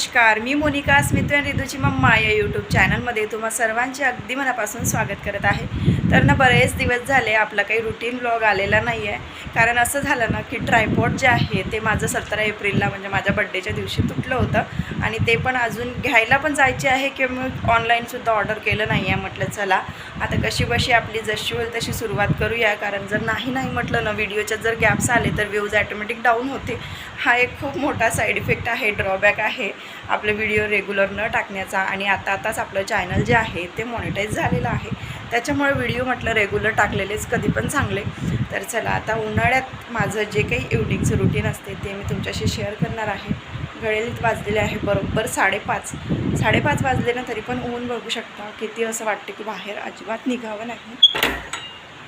नमस्कार मी मोनिका स्मित्र आणि रिदूची मम्मा या यूट्यूब चॅनलमध्ये तुम्हा सर्वांचे अगदी मनापासून स्वागत करत आहे. तर ना बरेच दिवस झाले आपला काही रुटीन ब्लॉग आलेला नाही आहे कारण असं झालं ना की ट्रायपॉड जे आहे ते माझं सतरा एप्रिलला म्हणजे माझ्या बड्डेच्या दिवशी तुटलं होतं. आणि ते पण अजून घ्यायला पण जायचे आहे किंवा मी ऑनलाईनसुद्धा ऑर्डर केलं नाही आहे म्हटलं चला. आता कशी बशी आपली जशी होईल तशी सुरुवात करूया. कारण जर नाही नाही म्हटलं ना व्हिडिओच्यात जर गॅप्स आले तर व्ह्यूज ॲटोमॅटिक डाऊन होते. हा एक खूप मोठा साईड इफेक्ट आहे ड्रॉबॅक आहे आपले व्हिडिओ रेग्युलर न टाकण्याचा. आणि आता आताच आपलं चॅनल जे आहे ते मॉनिटाईज झालेलं आहे. त्याच्यामुळे व्हिडिओ म्हटलं रेग्युलर टाकलेलेच कधी पण चांगले. तर चला आता उन्हाळ्यात माझं जे काही इव्हनिंगचं रुटीन असते ते मी तुमच्याशी शेअर करणार आहे. घडेलीत वाजलेले आहे बरोबर साडेपाच. साडेपाच वाजले ना तरी पण ऊन बघू शकता. किती असं वाटतं की बाहेर अजिबात निघावं नाही.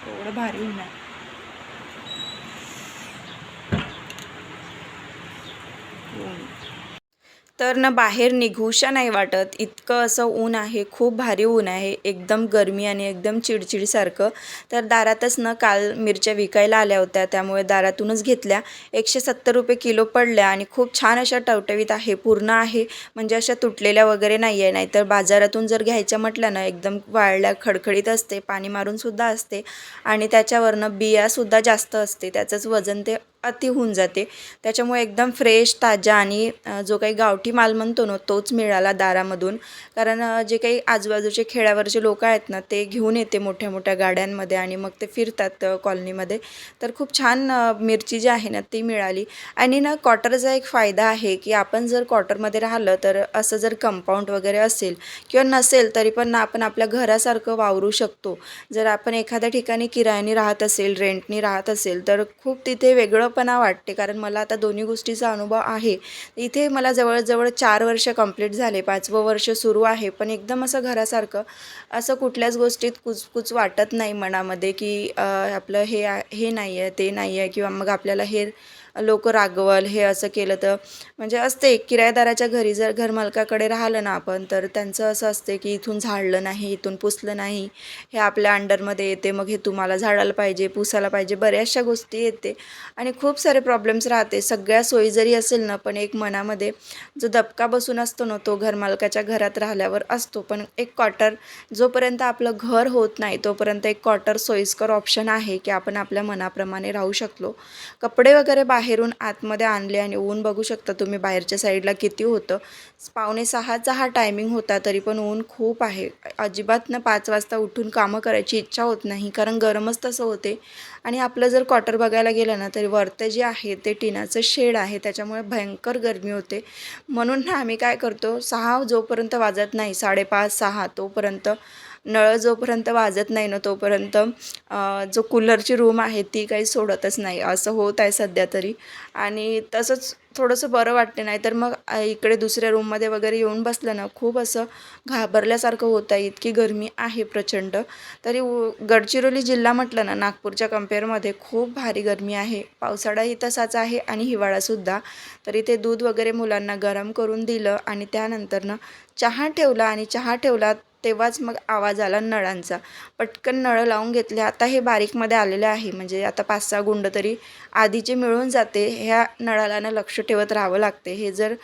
एवढं भारी ऊन आहे. ऊन. तर ना बाहेर निघूशा नाही वाटत. इतकं असं ऊन आहे खूप भारी ऊन आहे एकदम गरमी आणि एकदम चिडचिडसारखं. तर दारातच ना काल मिरच्या विकायला आल्या होत्या त्यामुळे दारातूनच घेतल्या. एकशे सत्तर रुपये किलो पडल्या आणि खूप छान अशा टवटवीत आहे पूर्ण आहे म्हणजे अशा तुटलेल्या वगैरे नाही आहे नाहीतर बाजारातून जर घ्यायच्या म्हटलं ना एकदम वाळल्या खडखडीत असते पाणी मारूनसुद्धा असते. आणि त्याच्यावरनं बियासुद्धा जास्त असते त्याचंच वजन ते अति होऊन जाते. त्याच्यामुळे एकदम फ्रेश ताजा आणि जो काही गावठी माल म्हणतो ना तोच मिळाला दारामधून. कारण जे काही आजूबाजूचे खेड्यावरचे लोक आहेत ना ते घेऊन येते मोठ्या मोठ्या गाड्यांमध्ये आणि मग ते फिरतात कॉलनीमध्ये. तर खूप छान मिरची जी आहे ना ती मिळाली. आणि ना क्वार्टरचा एक फायदा आहे की आपण जर क्वार्टरमध्ये राहिलं तर असं जर कंपाऊंड वगैरे असेल किंवा नसेल तरी पण ना आपण आपल्या घरासारखं वावरू शकतो. जर आपण एखाद्या ठिकाणी किरायाने राहत असेल रेंटनी राहत असेल तर खूप तिथे वेगळं वेगळंपणा वाटते कारण मला आता दोन्ही गोष्टीचा अनुभव आहे. इथे मला जवळजवळ चार वर्ष कंप्लीट झाले पाचवं वर्ष सुरू आहे. पण एकदम असं घरासारखं असं कुठल्याच गोष्टीत कुचकुच वाटत नाही मनामध्ये की आपलं हे हे नाही आहे ते नाही आहे किंवा मग आपल्याला हे लोक रागवल हे असं केलं तर. म्हणजे असते किरायदाराच्या घरी जर घरमालकाकडे राहिलं ना आपण तर त्यांचं असं असते की इथून झाडलं नाही इथून पुसलं नाही. हे आपल्या अंडरमध्ये येते मग हे तुम्हाला झाडायला पाहिजे पुसायला पाहिजे बऱ्याचशा गोष्टी येते. आणि खूप सारे प्रॉब्लेम्स राहते. सगळ्या सोयी जरी असेल ना पण एक मनामध्ये जो दबका बसून असतो ना तो घरमालकाच्या घरात राहिल्यावर असतो. पण एक क्वार्टर जोपर्यंत आपलं घर होत नाही तोपर्यंत एक क्वार्टर सोयीस्कर ऑप्शन आहे की आपण आपल्या मनाप्रमाणे राहू शकलो. कपडे वगैरे बाहेरून आतमध्ये आणले आणि ऊन बघू शकता तुम्ही बाहेरच्या साईडला किती होतं. पावणे सहाचा हा टायमिंग होता तरी पण ऊन खूप आहे. अजिबातनं पाच वाजता उठून कामं करायची इच्छा होत नाही कारण गरमच तसं होते. आणि आपलं जर क्वार्टर बघायला गेलं ना तरी वरतं जे आहे ते टिनाचं शेड आहे त्याच्यामुळे भयंकर गरमी होते. म्हणून ना आम्ही काय करतो सहा जोपर्यंत वाजत नाही साडेपाच सहा तोपर्यंत नळ जोपर्यंत वाजत नाही ना तोपर्यंत जो कूलरची रूम आहे ती काही सोडतच नाही. असं होत आहे सध्या तरी. आणि तसंच थोडंसं बरं वाटते नाही तर मग इकडे दुसऱ्या रूममध्ये वगैरे येऊन बसलं ना खूप असं घाबरल्यासारखं होत आहे. इतकी गरमी आहे प्रचंड. तरी उ गडचिरोली जिल्हा म्हटलं ना नागपूरच्या कम्पेअरमध्ये खूप भारी गरमी आहे. पावसाळाही तसाच आहे आणि हिवाळासुद्धा. तरी ते दूध वगैरे मुलांना गरम करून दिलं आणि त्यानंतरनं चहा ठेवला आणि चहा ठेवला तेव्हाच मग आवाज आला नळांचा. पटकन नळं लावून घेतले. आता हे बारीकमध्ये आलेले आहे. म्हणजे आता पाच सहा गुंड तरी आधीचे मिळून जाते. ह्या नळाला ना लक्ष ठेवत राहावं लागते. हे जर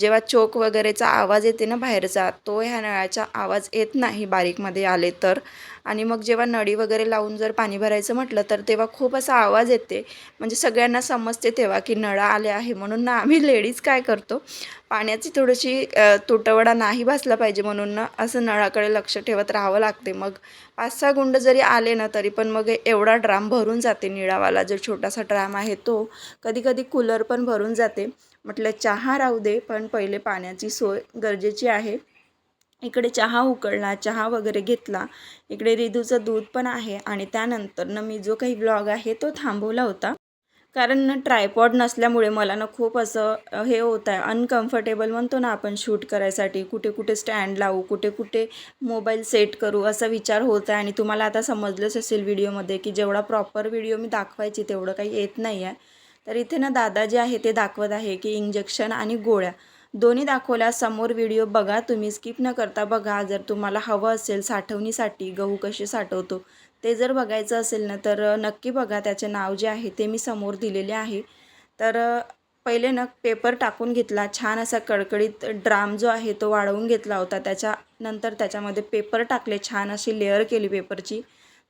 जेव्हा चोक वगैरेचा आवाज येते ना बाहेरचा तो ह्या नळाचा आवाज येत नाही बारीकमध्ये आले तर. आणि मग जेव्हा नळी वगैरे लावून जर पाणी भरायचं म्हटलं तर तेव्हा खूप असा आवाज येते. म्हणजे सगळ्यांना समजते तेव्हा की नळा आले आहे म्हणून ना आम्ही लेडीज काय करतो पाण्याची थोडीशी तुटवडा नाही भासला पाहिजे म्हणून ना असं नळाकडे लक्ष ठेवत राहावं लागते. मग पाच सहा गुंड जरी आले ना तरी पण मग एवढा ड्राम भरून जाते निळावाला जो छोटासा ड्राम आहे तो. कधी कधी कूलर पण भरून जाते. म्हटलं चहा राहू दे पण पहिले पाण्याची सोय गरजेची आहे. इकडे चहा उकळला चहा वगैरे घेतला. इकडे रिदूचं दूध पण आहे आणि त्यानंतरनं मी जो काही ब्लॉग आहे तो थांबवला होता. कारण ना ट्रायपॉड नसल्यामुळे मला ना खूप असं हे होत आहे अनकम्फर्टेबल म्हणतो ना आपण शूट करायसाठी. कुठे कुठे स्टँड लावू कुठे कुठे मोबाईल सेट करू असा विचार होत आहे. आणि तुम्हाला आता समजलंच असेल व्हिडिओमध्ये की जेवढा प्रॉपर व्हिडिओ मी दाखवायची तेवढं काही येत नाही आहे तर इथे ना दादा जे आहे ते दाखवत आहे की इंजेक्शन आणि गोळ्या. दोन्ही दाखवल्या समोर व्हिडिओ बघा तुम्ही स्किप न करता बघा. जर तुम्हाला हवं असेल साठवणीसाठी गहू कसे साठवतो ते जर बघायचं असेल ना तर नक्की बघा. त्याचे नाव जे आहे ते मी समोर दिलेले आहे. तर पहिले ना पेपर टाकून घेतला. छान असा कडकडीत ड्राम जो आहे तो वाढवून घेतला होता. त्याच्यानंतर त्याच्यामध्ये पेपर टाकले. छान अशी लेअर केली पेपरची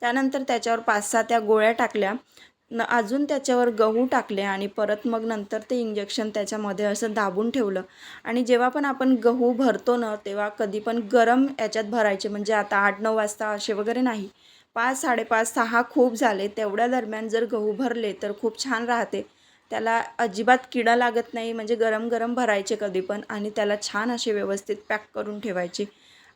त्यानंतर त्याच्यावर पाच सहा त्या गोळ्या टाकल्या. न अजून त्याच्यावर गहू टाकले आणि परत मग नंतर ते इंजेक्शन त्याच्यामध्ये असं दाबून ठेवलं. आणि जेव्हा पण आपण गहू भरतो ना तेव्हा कधी पण गरम याच्यात भरायचे. म्हणजे आता आठ नऊ वाजता असे वगैरे नाही. पाच साडेपाच सहा खूप झाले. तेवढ्या दरम्यान जर गहू भरले तर खूप छान राहते. त्याला अजिबात किडा लागत नाही. म्हणजे गरम गरम भरायचे कधी पण आणि त्याला छान असे व्यवस्थित पॅक करून ठेवायचे.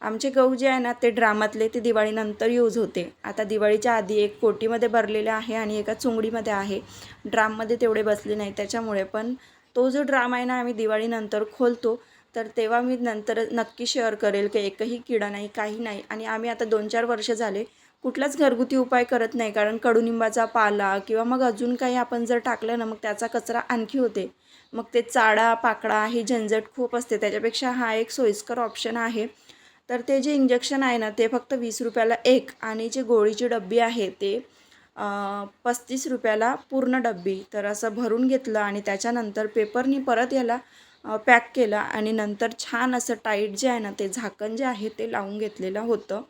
आमचे गहू जे आहे ना ते ड्रामातले ते दिवाळीनंतर यूज होते. आता दिवाळीच्या आधी एक कोटीमध्ये भरलेले आहे आणि एका चुंगडीमध्ये आहे. ड्राममध्ये तेवढे बसले नाही. त्याच्यामुळे पण तो जो ड्राम आहे ना आम्ही दिवाळीनंतर खोलतो. तर तेव्हा मी नंतर नक्की शेअर करेल की एकही किडा नाही काही नाही. आणि आम्ही आता दोन चार वर्ष झाले कुठलाच घरगुती उपाय करत नाही. कारण कडुनिंबाचा पाला किंवा मग अजून काही आपण जर टाकलं ना मग त्याचा कचरा आणखी होते. मग ते चाडा पाकडा ही झंझट खूप असते. त्याच्यापेक्षा हा एक सोयीस्कर ऑप्शन आहे. तर ते जे इंजेक्शन आहे ना ते फक्त वीस रुपयाला एक आणि जे गोळीची डब्बी आहे ते पस्तीस रुपयाला पूर्ण डब्बी. तर असं भरून घेतलं आणि त्याच्यानंतर पेपरनी परत याला पॅक केलं आणि नंतर छान असं टाईट जे आहे ना ते झाकण जे आहे ते लावून घेतलेलं होतं.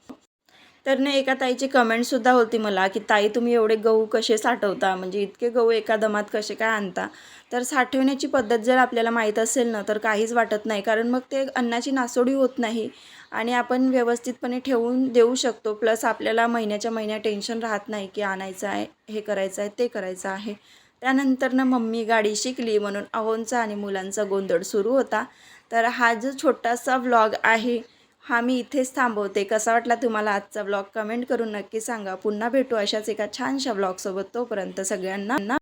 तर ना एका ताईची कमेंटसुद्धा होती मला की ताई तुम्ही एवढे गहू कसे साठवता? म्हणजे इतके गहू एका दमात कसे काय आणता? तर साठवण्याची पद्धत जर आपल्याला माहीत असेल ना तर काहीच वाटत नाही कारण मग ते अन्नाची नासोडी होत नाही आणि आपण व्यवस्थितपणे ठेवून देऊ शकतो. प्लस आपल्याला महिन्याच्या महिन्या टेन्शन राहत नाही की आणायचं आहे हे करायचं आहे ते करायचं आहे. त्यानंतर ना मम्मी गाडी शिकली म्हणून अहोंचा आणि मुलांचा गोंधळ सुरू होता. तर हा जो छोटासा व्लॉग आहे हा मी इथेच थांबवते. कसा वाटला तुम्हाला आजचा ब्लॉग कमेंट करून नक्की सांगा. पुन्हा भेटू अशाच एका छानशा ब्लॉगसोबत तोपर्यंत सगळ्यांना